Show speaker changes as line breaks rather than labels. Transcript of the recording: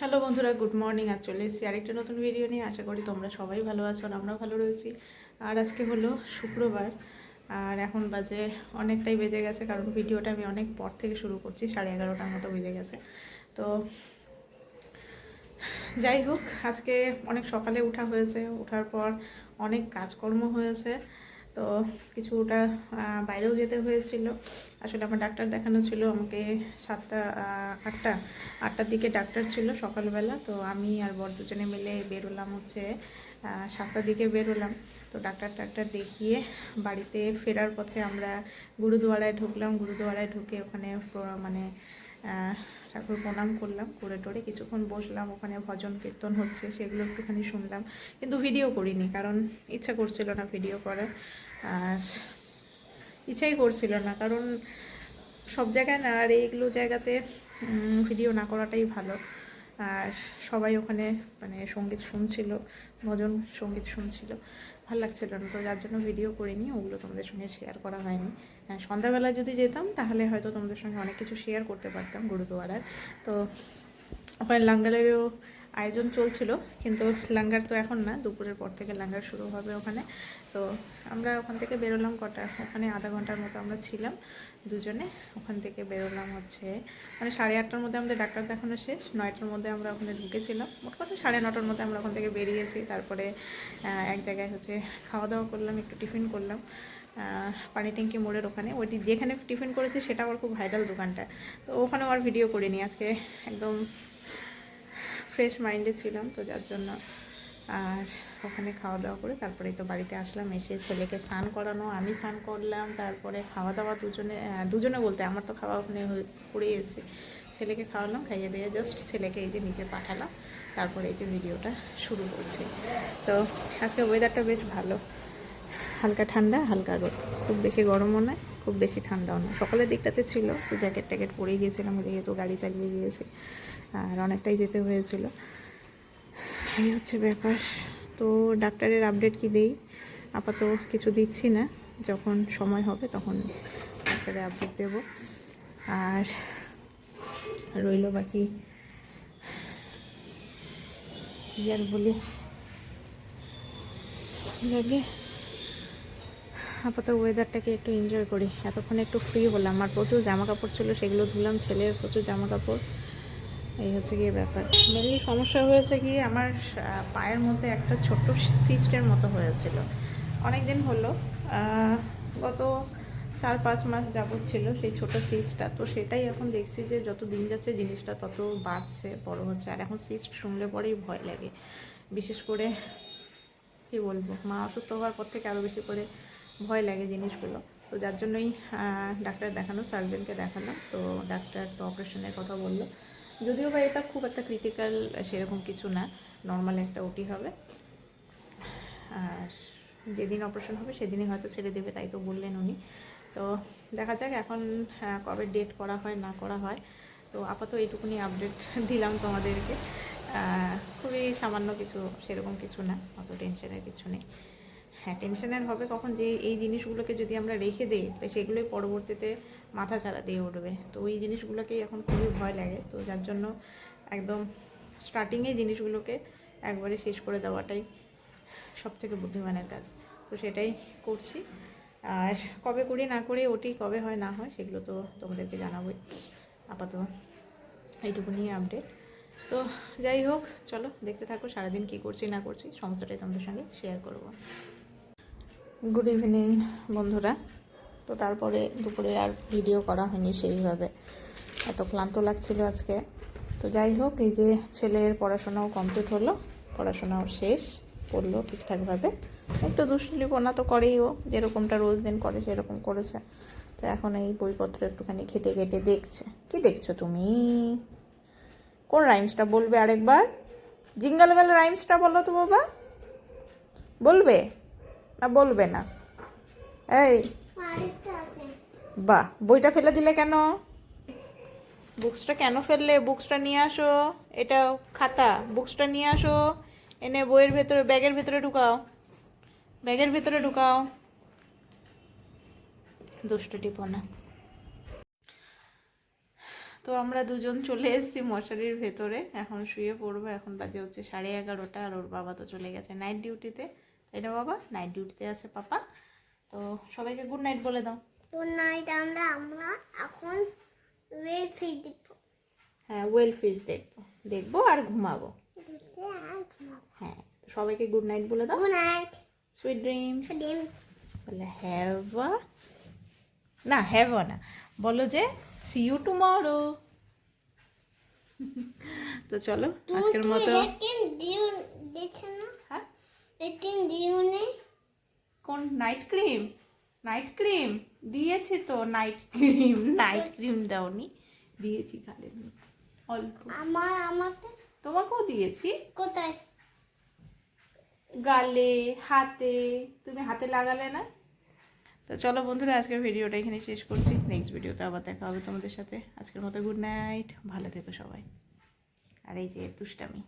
Hello বন্ধুরা good morning আর চলে এসেছি আরেকটা নতুন ভিডিও নিয়ে। আশা করি তোমরা সবাই ভালো আছো আমরাও ভালো রয়েছি। আর আজকে হলো শুক্রবার, আর এখন বাজে অনেকটাই বেজে গেছে, কারণ ভিডিওটা আমি অনেক পর থেকে শুরু করছি, সাড়ে এগারোটার মতো বেজে গেছে। তো যাই হোক, আজকে অনেক সকালে উঠা হয়েছে ওঠার পর অনেক কাজকর্ম হয়েছে তো কিছুটা বাইরেও যেতে হয়েছিল। আসলে আমার ডাক্তার দেখানো ছিল আমাকে সাতটা আটটা, আটটার দিকে ডাক্তার ছিল সকালবেলা। তো আমি আর বর দুজনে মিলে বেরোলাম হচ্ছে সাতটার দিকে বেরোলাম। তো ডাক্তার টাক্তার দেখিয়ে বাড়িতে ফেরার পথে আমরা গুরুদুয়ারায় ঢুকলাম। গুরুদুয়ারায় ঢুকে ওখানে মানে ঠাকুর প্রণাম করলাম। করে টোরে কিছুক্ষণ বসলাম। ওখানে ভজন কীর্তন হচ্ছে, সেগুলো একটুখানি শুনলাম। কিন্তু ভিডিও করিনি, কারণ ইচ্ছা করছিল না ভিডিও করার। আর ইচ্ছাই করছিল না, কারণ সব জায়গায় না, আর এইগুলো জায়গাতে ভিডিও না করাটাই ভালো। আর সবাই ওখানে মানে সংগীত শুনছিল, ভজন সংগীত শুনছিল। ভালো লাগছিল না, তো যার জন্য ভিডিও করিনি, ওগুলো তোমাদের সঙ্গে শেয়ার করা হয়নি। হ্যাঁ সন্ধ্যাবেলা যদি যেতাম, তাহলে হয়তো তোমাদের সঙ্গে অনেক কিছু শেয়ার করতে পারতাম গুরুদুয়ারার। তো ওখানে লাঙ্গারেরও আয়োজন চলছিল, কিন্তু লাঙ্গার তো এখন না, দুপুরের পর থেকে লাঙ্গার শুরু হবে ওখানে। তো আমরা ওখান থেকে বেরোলাম কটা, ওখানে আধা ঘণ্টার মতো আমরা ছিলাম দুজনে, ওখান থেকে বেরোলাম হচ্ছে মানে সাড়ে আটটার মধ্যে আমাদের ডাক্তার দেখানো শেষ, নয়টার মধ্যে আমরা ওখানে ঢুকেছিলাম। মোট কথা সাড়ে নটার মধ্যে আমরা ওখান থেকে বেরিয়েছি, তারপরে এক জায়গায় হচ্ছে খাওয়া দাওয়া করলাম, একটু টিফিন করলাম। পানি ট্যাঙ্কি মোড়ের ওখানে ওইটি যেখানে টিফিন করেছি সেটা আমার খুব ভাইরাল দোকানটা। তো ওখানে আর ভিডিও করিনি, আজকে একদম ফ্রেশ মাইন্ডে ছিলাম, তো যার জন্য আর ওখানে খাওয়া দাওয়া করে তারপরে তো বাড়িতে আসলাম, এসে ছেলেকে স্নান করানো, আমি স্নান করলাম, তারপরে খাওয়া দাওয়া দুজনে দুজনে বলতে আমার তো খাওয়া ওখানে করেই এসেছি। ছেলেকে খাওয়ালাম, খাইয়ে দিয়ে জাস্ট ছেলেকে এই যে নিচে পাঠালাম, তারপরে এই যে ভিডিওটা শুরু করছি। তো আজকে ওয়েদারটা বেশ ভালো, হালকা ঠান্ডা, হালকা রোদ, খুব বেশি গরমও নয়। খুব বেশি ঠান্ডাও না। সকালের দিকটাতে ছিল, তো জ্যাকেট ট্যাকেট পরে গিয়েছিলাম যেহেতু গাড়ি চালিয়ে গিয়েছি। আর অনেকটাই যেতে হয়েছিল। এই হচ্ছে ব্যাপার। তো ডাক্তারের আপডেট কি দেই? আপাতত কিছু দিচ্ছি না। যখন সময় হবে তখন ডাক্তারের আপডেট দেব। আর রইল বাকি কি আর বলি? লাগে। আপাতত ওয়েদারটাকে একটু এনজয় করি। এতক্ষণ একটু ফ্রি হলাম। আমার প্রচুর জামা কাপড় ছিল, সেগুলো ধুলাম, ছেলের প্রচুর জামা কাপড় এই হচ্ছে গিয়ে ব্যাপার। মেনলি সমস্যা হয়েছে কি, আমার পায়ের মধ্যে একটা ছোট্ট সিস্টের মতো হয়েছিল। অনেক দিন হলো গত চার পাঁচ মাস যাবত ছিল সেই ছোট সিস্টটা তো সেটাই এখন দেখছি যে যত দিন যাচ্ছে জিনিসটা তত বাড়ছে, বড় হচ্ছে। আর এখন সিস্ট শুনলে পরেই ভয় লাগে। বিশেষ করে, কি বলব, মা অসুস্থ হওয়ার পর থেকে আরও বেশি করে ভয় লাগে জিনিসগুলো। তো যার জন্যই ডাক্তার দেখানো সার্জনকে দেখানো। তো ডাক্তার তো অপারেশনের কথা বলল। যদিও বা এটা খুব একটা ক্রিটিক্যাল সেরকম কিছু না। নর্মাল একটা ওটি হবে। আর যেদিন অপারেশন হবে, সেদিনই হয়তো ছেড়ে দেবে, তাই তো বললেন উনি। তো দেখা যাক এখন কবে ডেট করা হয়, না করা হয়। তো আপাতত এইটুকুনি আপডেট দিলাম তোমাদেরকে। খুবই সামান্য কিছু, সেরকম কিছু না। অত টেনশনের কিছু নেই। হ্যাঁ টেনশনের হবে কখন যে এই জিনিসগুলোকে যদি আমরা রেখে দিই, তো সেগুলোই পরবর্তীতে মাথা ছাড়া দিয়ে উঠবে। তো ওই জিনিসগুলোকেই এখন খুবই ভয় লাগে। তো যার জন্য একদম স্টার্টিংয়ে জিনিসগুলোকে একবারে শেষ করে দেওয়াটাই সব থেকে বুদ্ধিমানের কাজ। তো সেটাই করছি। আর কবে করি না করি, ওটি কবে হয় না হয়, সেগুলো তো তোমাদেরকে জানাবোই। আপাতত এইটুকু নিয়ে আপডেট তো যাই হোক, চলো দেখতে থাকো সারাদিন কী করছি না করছি, সমস্তটাই তোমাদের সঙ্গে শেয়ার করব। গুড ইভিনিং বন্ধুরা। তো তারপরে দুপুরে আর ভিডিও করা হয়নি সেইভাবে। এত ক্লান্ত লাগছিল আজকে। তো যাই হোক, এই যে ছেলের পড়াশোনাও কমপ্লিট হলো, পড়াশোনাও শেষ, পড়ল ঠিকঠাকভাবে। একটু দুষ্টুলিপনা তো করেই ও, যেরকমটা রোজ দিন করে সেরকম করেছে। তো এখন এই বইপত্র একটুখানি ঘেটে ঘেটে দেখছে। কি দেখছ তুমি? কোন রাইমসটা বলবে আরেকবার? জিঙ্গাল বেলা রাইমসটা বলো তো বাবা। বলবে? না বলবে না। এই। বাহ, বইটা ফেলে দিলে কেন? বুকসটা কেন ফেললে? বুকসটা নিয়ে আসো। এটা খাতা। বুকসটা নিয়ে আসো। এনে বইয়ের ভেতরে, ব্যাগের ভেতরে ঢুকাও। ব্যাগের ভেতরে ঢুকাও। দুষ্টু টিপনা তো আমরা দুজন চলে এসেছি মশারির ভেতরে। এখন শুয়ে পড়ব। এখন বাজে হচ্ছে সাড়ে এগারোটা আর ওর বাবা তো চলে গেছে নাইট ডিউটিতে তাই না বাবা নাইট ডিউটিতে আছে পাপা। তো সবাইকে গুড নাইট বলে দাও।
গুড নাইট আমরা আমরা এখন ওয়েল ফিড দিব
হ্যাঁ ওয়েল ফিশ দেখব। দেখব আর ঘুমাবো। হ্যাঁ সবাইকে গুড নাইট বলে দাও।
গুড নাইট
সুইট ড্রিমস বলে হ্যাভ না হ্যাভ না। বলো যে সি ইউ টুমরো তো চলো আজকের মতো
রেটিং দিও দিচ্ছে না
হ্যাঁ
রেটিং দিও নেই
কোন নাইট ক্রিম নাইট ক্রিম দিয়েছি তো নাইট ক্রিম নাইট ক্রিম দাওনি দিয়েছি খালি অল্প।
আমার আমাকে?
তোমাকেও দিয়েছি।
কোথায়?
গালে হাতে তুমি হাতে লাগালে না? তো চলো বন্ধুরা আজকের ভিডিওটা এখানে শেষ করছি। নেক্সট ভিডিওতে আবার দেখা হবে তোমাদের সাথে। আজকের মতো গুড নাইট ভালো থেকো সবাই। আর এই যে দুষ্টামি।